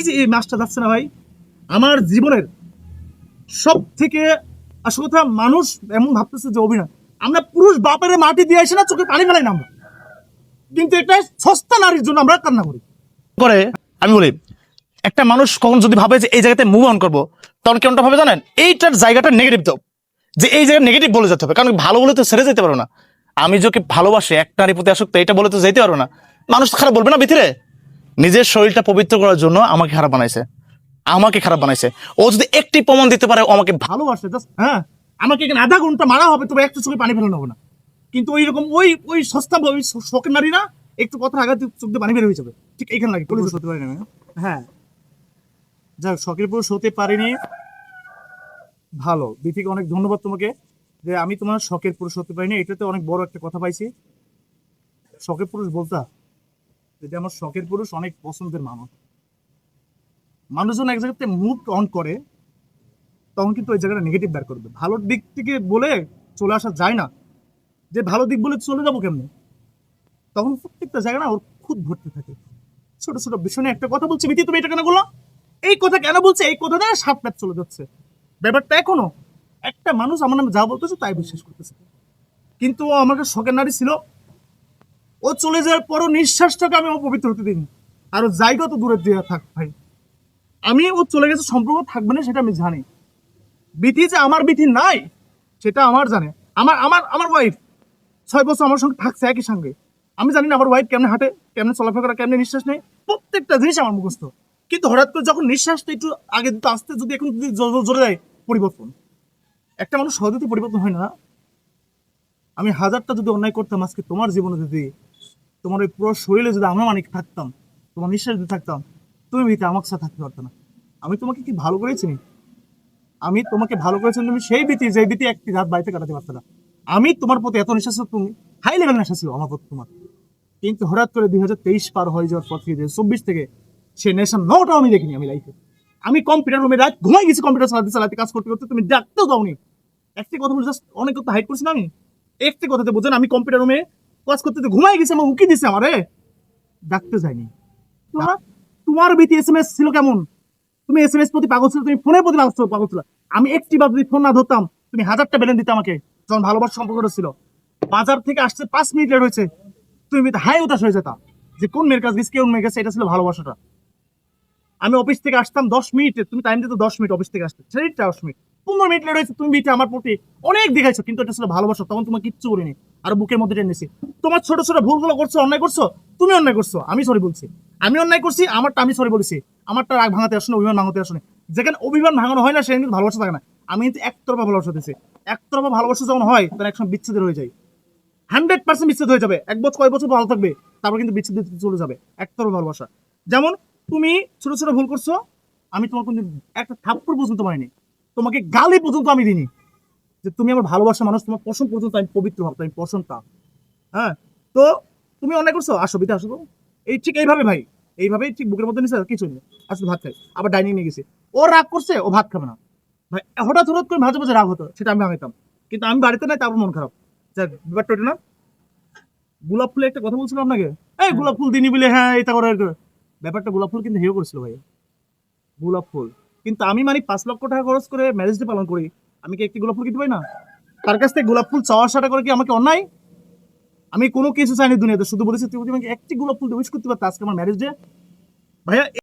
এই যে এই মাসটা যাচ্ছে না ভাই, আমার জীবনের সব থেকে আসল কথা, মানুষ এমন ভাবতেছে যে অভিনয়। আমরা পুরুষ বাপের মাটি দিয়ে আসে না চোখে পানি ফেলাই না আমরা। কিন্তু এটা সস্তা নারীর জন্য আমরা কান্না করি। করে আমি বলি, একটা মানুষ কখন যদি ভাবে যে এই জায়গাতে মুভ অন করব, তখন কেমনটা ভাবে জানেন? এইটার জায়গাটা নেগেটিভ তো। যে এই জায়গায় নেগেটিভ বলে যেতে হবে, কারণ ভালো বলে তো ছেড়ে যেতে পারো না। আমি যাকে ভালোবাসি এক নারী প্রতি আসক্ত, এটা বলে তো যেতে পারো না। মানুষ খারাপ বলবে না ভিতরে? নিজের শরীরটা পবিত্র করার জন্য আমাকে খারাপ বানাইছে। আমাকে খারাপ বানাইছে। ও যদি একটি প্রমাণ দিতে পারে আমাকে ভালোবাসে হ্যাঁ? আমাকে এখানে আধা ঘণ্টা মারা হবে, তবে একটা চোখে পানি ফেলানো হবে না। কিন্তু ওই রকম ওই ওই সস্তা ওই শ- শখের নারী না একটু কথা আঘাত চোখ দিয়ে পানি বের হয়ে যাবে। ঠিক এইখানে লাগে পুরুষ হতে পারি না। হ্যাঁ। যাক, শখের পুরুষ হতে পারিনি। ভালো। বিথিকে অনেক ধন্যবাদ তোমাকে। যে আমি তোমার শখের পুরুষ হতে পারিনি, এটাতে অনেক বড় একটা কথা পাইছি। শখের পুরুষ বলতা যদি আমার শখের পুরুষ, অনেক পছন্দের মানুষ। মানুষজন এক জায়গাতে মুড অন করে, তখন কিন্তু ওই জায়গাটা নেগেটিভ বের করবে। ভালো দিক থেকে বলে চলে আসা যায় না। যে ভালো দিক বলে চলে যাব কেমনে? তখন প্রত্যেকটা জায়গা না ওর খুদ ভরতে থাকে। ছোট ছোট বিষয় একটা কথা বলছে, মিতি, তুমি এটা কেন বলল এই কথা কেন বলছে? এই কথা কথাটা সাত প্যাট চলে যাচ্ছে। ব্যাপারটা এখনও, একটা মানুষ আমার নামে যা বলতেছে তাই বিশ্বাস করতেছে। কিন্তু ও আমার শখের নারী ছিল। ও চলে যাওয়ার পরও নিঃশ্বাসটাকে আমি অপবিত্র হতে দিইনি। আর জায়গা তো দূরে দিয়ে থাক ভাই। আমি ও চলে গেছে, সম্পর্ক থাকবে না সেটা আমি জানি। বিধি যে আমার বিধি নাই, সেটা আমার জানে। আমার আমার আমার ওয়াইফ ছয় বছর আমার সঙ্গে থাকছে একই সঙ্গে। আমি জানি না আমার ওয়াইফ কেমনে হাঁটে, কেমনে চলাফেরা করে, কেমনে নিঃশ্বাস নেই প্রত্যেকটা জিনিস আমার মুখস্থ। কিন্তু হঠাৎ করে যখন নিঃশ্বাসটা একটু আগে দিতে আসতে যদি এখন যদি জোরে যায়, পরিবর্তন। একটা মানুষ সহজে পরিবর্তন হয় না। আমি হাজারটা যদি অন্যায় করতাম আজকে তোমার জীবনে যদি তোমার ওই পুরো শরীরে যদি আমরা মানিক থাকতাম, তোমার নিঃশ্বাস যদি থাকতাম, তুমি ভিতরে আমার সাথে থাকতে পারতো না। আমি তোমাকে কি ভালো করেছি আমি তোমাকে ভালো করেছেন তুমি সেই ভীতি যে ভীতি একটি রাত বাড়িতে কাটাতে পারতে না। আমি তোমার প্রতি এত নিঃশ্বাস তুমি হাই লেভেল নেশা ছিল আমার প্রতি তোমার। কিন্তু হঠাৎ করে দুই হাজার তেইশ পার হয়ে যাওয়ার পর থেকে চব্বিশ থেকে, সে নেশা নটাও আমি দেখিনি আমি লাইফে আমি কম্পিউটার রুমে রাত ঘুমাই গেছি কম্পিউটার চালাতে চালাতে, কাজ করতে করতে, তুমি ডাকতেও দাওনি। একটি কথা বলে জাস্ট অনেক কথা হাইট করছি না আমি? একটি কথাতে বোঝেন আমি কম্পিউটার রুমে কাজ করতে ঘুমাই গেছে আমার উকি দিছে আমারে। ডাকতে যাইনি তোমার তোমার ভীতি এস এম এস ছিল কেমন? তুমি এস এম এস প্রতি পাগল ছিল, তুমি ফোনের প্রতি পাগল পাগল ছিল। আমি একটি বার যদি ফোন না ধরতাম, তুমি হাজারটা বেলেন দিতে আমাকে, যখন ভালোবাসার সম্পর্কটা ছিল। বাজার থেকে আসতে পাঁচ মিনিট লেট হয়েছে, তুমি হাই উদাস হয়ে যেতাম যে কোন মেয়ের কাছে গেছে কোন মেয়ের কাছে, এটা ছিল ভালোবাসাটা। আমি অফিস থেকে আসতাম দশ মিনিটে, তুমি টাইম দিতে দশ মিনিট অফিস থেকে আসতে। সেই দশ মিনিট। পনেরো মিনিট হয়েছে, তুমি বিটে আমার প্রতি অনেক দেখাইছো, কিন্তু এটা ছিল ভালোবাসা, তখন তোমার কিচ্ছু বলিনি। আর বুকের মধ্যে টেনেছি তোমার ছোট ছোট ভুলগুলো করছ, অন্যায় করছ, তুমি অন্যায় করছ, আমি সরি বলছি। আমি অন্যায় করছি, আমারটা আমি সরি বলেছি। আমারটা রাগ ভাঙাতে আসুন, অভিমান ভাঙাতে আসুন। যেখানে অভিমান ভাঙানো হয় না, সেখানে কিন্তু ভালোবাসা থাকে না। আমি কিন্তু একতরফা ভালোবাসা দিয়েছি একতরফা ভালোবাসা যখন হয়, তখন একসময় বিচ্ছেদের হয়ে যায়। হান্ড্রেড পার্সেন্ট বিচ্ছেদ হয়ে যাবে। এক বছর কয় বছর ভালো থাকবে, তারপর কিন্তু বিচ্ছেদ চলে যাবে। একতরফা ভালোবাসা। যেমন, তুমি ছোট ছোট ভুল করছ, আমি তোমার কোনো একটা থাপ্পড় পর্যন্ত মারিনি। তোমাকে গালি পর্যন্ত আমি দিইনি। যে তুমি আমার ভালোবাসা মানুষ তোমার পছন্দ পর্যন্ত আমি পবিত্র ভাবতাম আমি পছন্দটা হ্যাঁ? তো তুমি অনেক করছ? আসো বিতে আসো তো। এই ঠিক এইভাবে ভাই এইভাবেই ঠিক বুকের মধ্যে নিছে কিছু নেই আসলে ভাত খাই। আবার ডাইনিং নিয়ে গেছে। ও রাগ করছে ও ভাত খাবে না। ভাই হঠাৎ হঠাৎ করে মাঝে মাঝে রাগ হতো সেটা আমি ভাঙাইতাম কিন্তু আমি বাড়িতে নাই তারপর মন খারাপ। যাক, ব্যাপারটা ওটা না? গোলাপ ফুলে একটা কথা বলছিলাম আপনাকে? এই গোলাপ ফুল দিনি বলে হ্যাঁ এটা করে। ব্যাপারটা গোলাপ ফুল কিন্তু হেও করেছিল ভাই। গোলাপ ফুল। কিন্তু আমি মানে পাঁচ লক্ষ টাকা খরচ করে ম্যারেজ ডে পালন করি। আমি কি একটি গোলাপ ফুল কিনতে পারি না? তার কাছ থেকে গোলাপ ফুল চাওয়া আসাটা করে কি আমাকে অন্যায়? আমি কোনো কিছু চাইনি দুনিয়াতে, শুধু বলেছি, তুই আমাকে একটি গোলাপ ফুল উইশ করতে পারতো আজকে আমার ম্যারেজ ডে ভাইয়া